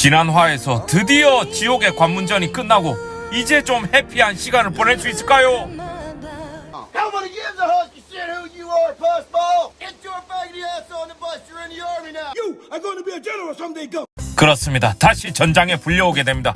지난 화에서 드디어 지옥의 관문전이 끝나고 이제 좀 해피한 시간을 보낼 수 있을까요? 그렇습니다. 다시 전장에 불려오게 됩니다.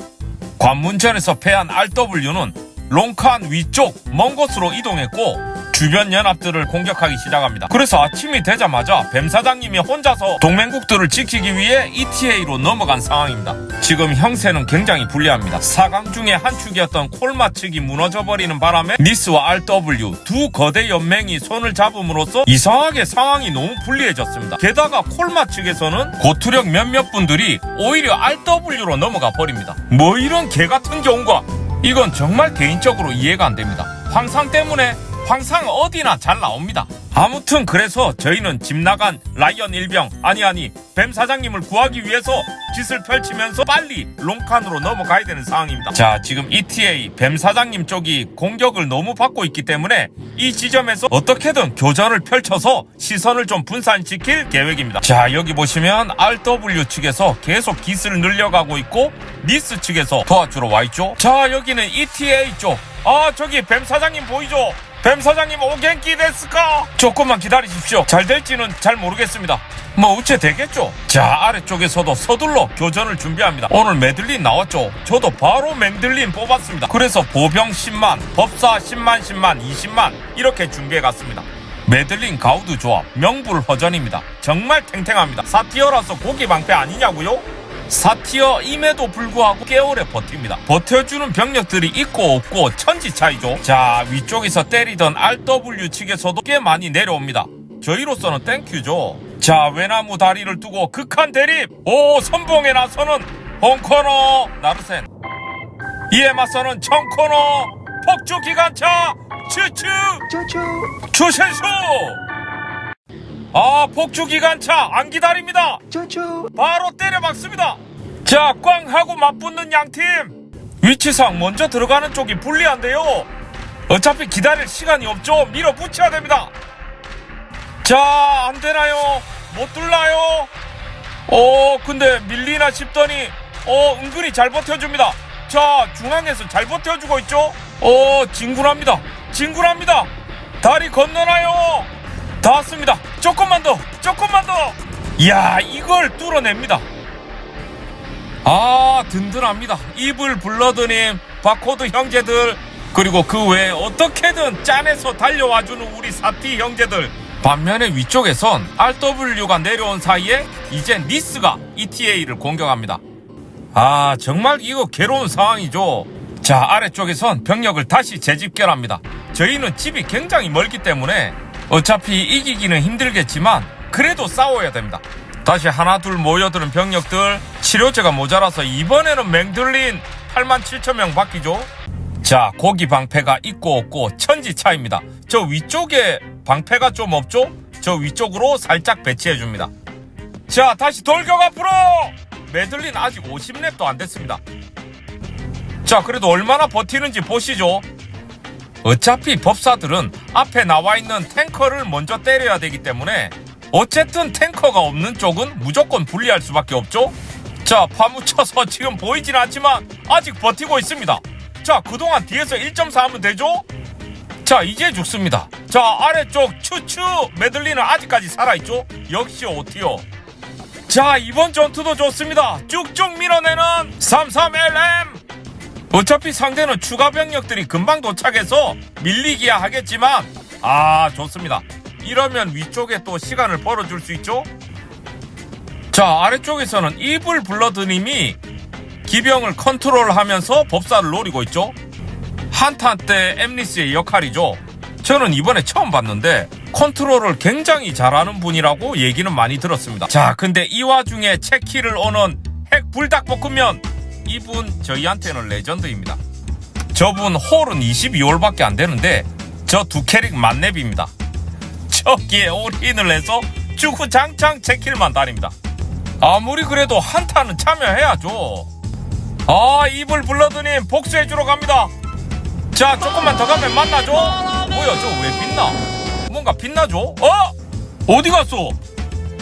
관문전에서 패한 RW는 롱칸 위쪽 먼 곳으로 이동했고 주변 연합들을 공격하기 시작합니다. 그래서 아침이 되자마자 뱀 사장님이 혼자서 동맹국들을 지키기 위해 ETA로 넘어간 상황입니다. 지금 형세는 굉장히 불리합니다. 4강 중에 한 축이었던 콜마 측이 무너져버리는 바람에 니스와 RW 두 거대 연맹이 손을 잡음으로써 이상하게 상황이 너무 불리해졌습니다. 게다가 콜마 측에서는 고투력 몇몇 분들이 오히려 RW로 넘어가 버립니다. 뭐 이런 개 같은 경우가 이건 정말 개인적으로 이해가 안 됩니다. 황상 때문에 황상 어디나 잘 나옵니다. 아무튼 그래서 저희는 집 나간 라이언 일병 아니 아니 뱀 사장님을 구하기 위해서 짓을 펼치면서 빨리 롱칸으로 넘어가야 되는 상황입니다. 자 지금 ETA 뱀 사장님 쪽이 공격을 너무 받고 있기 때문에 이 지점에서 어떻게든 교전을 펼쳐서 시선을 좀 분산시킬 계획입니다. 자 여기 보시면 RW 측에서 계속 기스를 늘려가고 있고 니스 측에서 도와주러 와 있죠. 자 여기는 ETA 쪽. 아 저기 뱀 사장님 보이죠? 뱀 사장님 오겐키 데스까? 조금만 기다리십시오. 잘 될지는 잘 모르겠습니다. 뭐 우체 되겠죠? 자 아래쪽에서도 서둘러 교전을 준비합니다. 오늘 메들린 나왔죠? 저도 바로 맨들린 뽑았습니다. 그래서 보병 10만, 법사 10만 10만 20만 이렇게 준비해 갔습니다. 메들린 가우드 조합 명불허전입니다. 정말 탱탱합니다. 사티어라서 고기 방패 아니냐고요? 사티어임에도 불구하고 꽤 오래 버팁니다. 버텨주는 병력들이 있고 없고 천지 차이죠. 자 위쪽에서 때리던 RW 측에서도 꽤 많이 내려옵니다. 저희로서는 땡큐죠. 자 외나무 다리를 두고 극한 대립. 오 선봉에 나서는 홍코너 나르센. 이에 맞서는 청코너 폭주 기관차 추추 추신수. 아 폭주 기관차 안 기다립니다. 바로 때려 박습니다. 자, 꽝 하고 맞붙는 양팀. 위치상 먼저 들어가는 쪽이 불리한데요. 어차피 기다릴 시간이 없죠. 밀어붙여야 됩니다. 자, 안 되나요? 못 뚫나요? 어, 근데 밀리나 싶더니, 어, 은근히 잘 버텨줍니다. 자, 중앙에서 잘 버텨주고 있죠? 어, 진군합니다. 진군합니다. 다리 건너나요? 조금만 더, 조금만 더. 이야, 이걸 뚫어냅니다. 아, 든든합니다. 이불 블러드님, 바코드 형제들, 그리고 그 외에 어떻게든 짠해서 달려와주는 우리 사티 형제들. 반면에 위쪽에선 RW가 내려온 사이에 이제 니스가 ETA를 공격합니다. 아, 정말 이거 괴로운 상황이죠. 자, 아래쪽에선 병력을 다시 재집결합니다. 저희는 집이 굉장히 멀기 때문에 어차피 이기기는 힘들겠지만 그래도 싸워야 됩니다. 다시 하나 둘 모여드는 병력들 치료제가 모자라서 이번에는 맹들린 8만 7천 명 바뀌죠. 자, 고기 방패가 있고 없고 천지 차입니다. 저 위쪽에 방패가 좀 없죠? 저 위쪽으로 살짝 배치해 줍니다. 자, 다시 돌격 앞으로! 메들린 아직 50렙도 안 됐습니다. 자, 그래도 얼마나 버티는지 보시죠. 어차피 법사들은 앞에 나와 있는 탱커를 먼저 때려야 되기 때문에 어쨌든 탱커가 없는 쪽은 무조건 불리할 수밖에 없죠. 자, 파묻혀서 지금 보이진 않지만 아직 버티고 있습니다. 자, 그동안 뒤에서 1.4 하면 되죠? 자, 이제 죽습니다. 자, 아래쪽 추추 메들리는 아직까지 살아있죠? 역시 오티어. 자, 이번 전투도 좋습니다. 쭉쭉 밀어내는 33LM! 어차피 상대는 추가 병력들이 금방 도착해서 밀리기야 하겠지만 아 좋습니다. 이러면 위쪽에 또 시간을 벌어줄 수 있죠? 자 아래쪽에서는 이불 블러드님이 기병을 컨트롤하면서 법사를 노리고 있죠? 한타 때 엠리스의 역할이죠. 저는 이번에 처음 봤는데 컨트롤을 굉장히 잘하는 분이라고 얘기는 많이 들었습니다. 자 근데 이 와중에 체키를 오는 핵 불닭볶음면 이분 저희한테는 레전드입니다. 저분 홀은 22홀밖에 안 되는데 저 두 캐릭 만렙입니다. 저기에 올인을 해서 주구장창 제킬만 다닙니다. 아무리 그래도 한타는 참여해야죠. 아 이불 블러드님 복수해주러 갑니다. 자 조금만 더 가면 만나죠. 뭐야 저 왜 빛나? 뭔가 빛나죠? 어? 어디 갔어?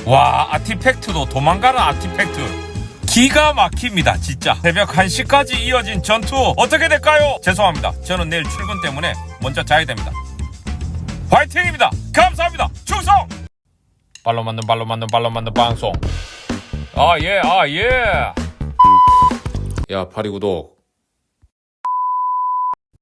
와 아티팩트도 도망가는 아티팩트. 기가 막힙니다 진짜. 새벽 1시까지 이어진 전투 어떻게 될까요? 죄송합니다. 저는 내일 출근 때문에 먼저 자야 됩니다. 화이팅입니다. 감사합니다. 충성! 발로 만든 발로 만든 발로 만든 방송. 아예아예. 야 파리 구독